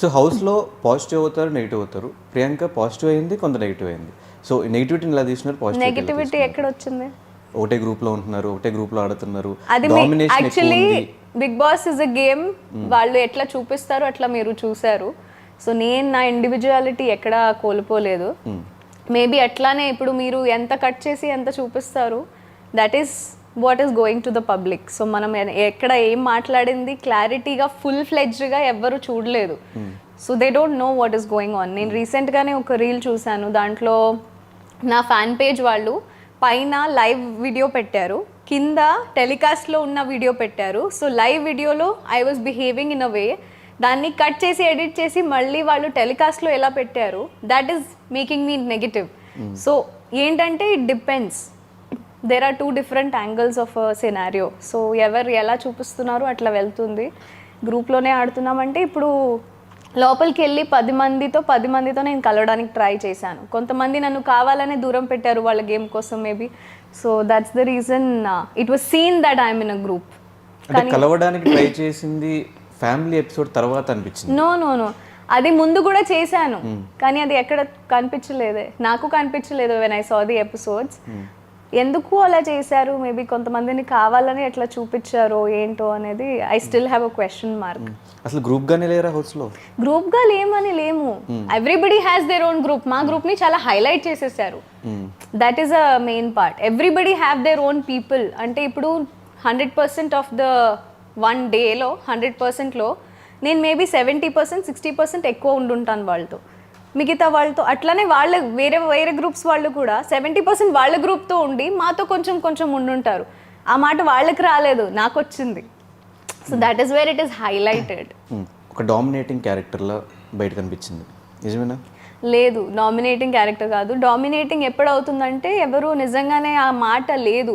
So హౌస్లో positive అవుతారు negative అవుతారు. ప్రియాంక పాజిటివ్ అయింది కొంత నెగిటివ్ అయింది. సో నెగిటివిటీని ఎలా తీసినారు పాజిటివ్ నెగిటివిటీ ఎక్కడ వచ్చింది ఒకటే గ్రూప్లో ఉంటున్నారు ఒకటే గ్రూప్లో ఆడుతున్నారు actually big boss is a game వాళ్ళు ఎట్లా చూపిస్తారో అట్లా మీరు చూసారు సో నేను నా ఇండివిజువాలిటీ ఎక్కడ కోల్పోలేదు. మేబీ అట్లానే ఇప్పుడు మీరు ఎంత కట్ చేసి ఎంత చూపిస్తారు that is what is going to the public so మనం ఎక్కడ ఏం మాట్లాడింది క్లారిటీగా ఫుల్ ఫ్లెడ్జ్డ్గా ఎవ్వరు చూడలేదు. So they don't know what is going on నేను రీసెంట్గానే ఒక రీల్ చూశాను. దాంట్లో నా ఫ్యాన్ పేజ్ వాళ్ళు పైన లైవ్ వీడియో పెట్టారు. కింద టెలికాస్ట్లో ఉన్న వీడియో పెట్టారు. సో లైవ్ వీడియోలో I was behaving in a way దాన్ని కట్ చేసి ఎడిట్ చేసి మళ్ళీ వాళ్ళు టెలికాస్ట్లో ఎలా పెట్టారు that is making me negative so ఏంటంటే it depends there are two different angles of scenario so ఎవరు ఎలా చూపిస్తున్నారు అట్లా వెళ్తుంది. గ్రూప్లోనే ఆడుతున్నామంటే ఇప్పుడు లోపలికి వెళ్ళి పది మందితో పది మందితో నేను కలవడానికి ట్రై చేశాను. కొంతమంది నన్ను కావాలనే దూరం పెట్టారు వాళ్ళ గేమ్ కోసం maybe. So that's the reason it was seen that I'm in a group కలవడానికి ట్రై చేసింది ఫ్యామిలీ ఎపిసోడ్ తర్వాత అనిపించింది. నో నో నో అది ముందు కూడా చేశాను. కానీ అది ఎక్కడ కనిపించలేదే. నాకు కనిపించలేదు when I saw the episodes ఎందుకు అలా చేశారు? మేబీ కొంతమందిని కావాలని ఎట్లా చూపించారో ఏంటో అనేది I still have a question mark అసలు గ్రూప్ గానే లేరా హౌస్లో? గ్రూప్గా లేమని లేము. Everybody has their own group మా గ్రూప్ని చాలా హైలైట్ చేసేసారు. That is a main part everybody have their own people అంటే ఇప్పుడు hundred percent of the one డేలో హండ్రెడ్ పర్సెంట్లో నేను maybe seventy percent sixty percent ఎక్కువ ఉండుంటాను వాళ్ళతో. మిగతా వాళ్ళతో అట్లానే వాళ్ళ వేరే వేరే గ్రూప్స్ వాళ్ళు కూడా సెవెంటీ పర్సెంట్ వాళ్ళ గ్రూప్తో ఉండి మాతో కొంచెం కొంచెం ఉండుంటారు. ఆ మాట వాళ్ళకి రాలేదు నాకు వచ్చింది. So that is where it is highlighted ఒక డామినేటింగ్ క్యారెక్టర్లా బయట కనిపించింది. నిజమేనా? లేదు డామినేటింగ్ క్యారెక్టర్ కాదు. డామినేటింగ్ ఎప్పుడు అవుతుందంటే ఎవరు నిజంగానే ఆ మాట లేదు.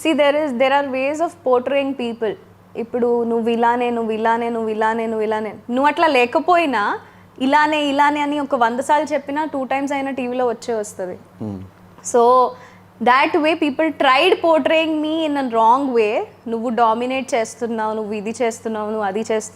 See there is there are ways of portraying people ఇప్పుడు నువ్వు ఇలానే నువ్వు ఇలానే నువ్వు ఇలానే నువ్వు ఇలానే. నువ్వు అట్లా లేకపోయినా ఇలానే ఇలానే అని ఒక వంద సార్లు చెప్పినా టూ టైమ్స్ అయినా టీవీలో వచ్చే వస్తుంది. So that way people tried portraying me in a wrong way నువ్వు డామినేట్ చేస్తున్నావు నువ్వు ఇది చేస్తున్నావు నువ్వు అది చేస్తున్నావు.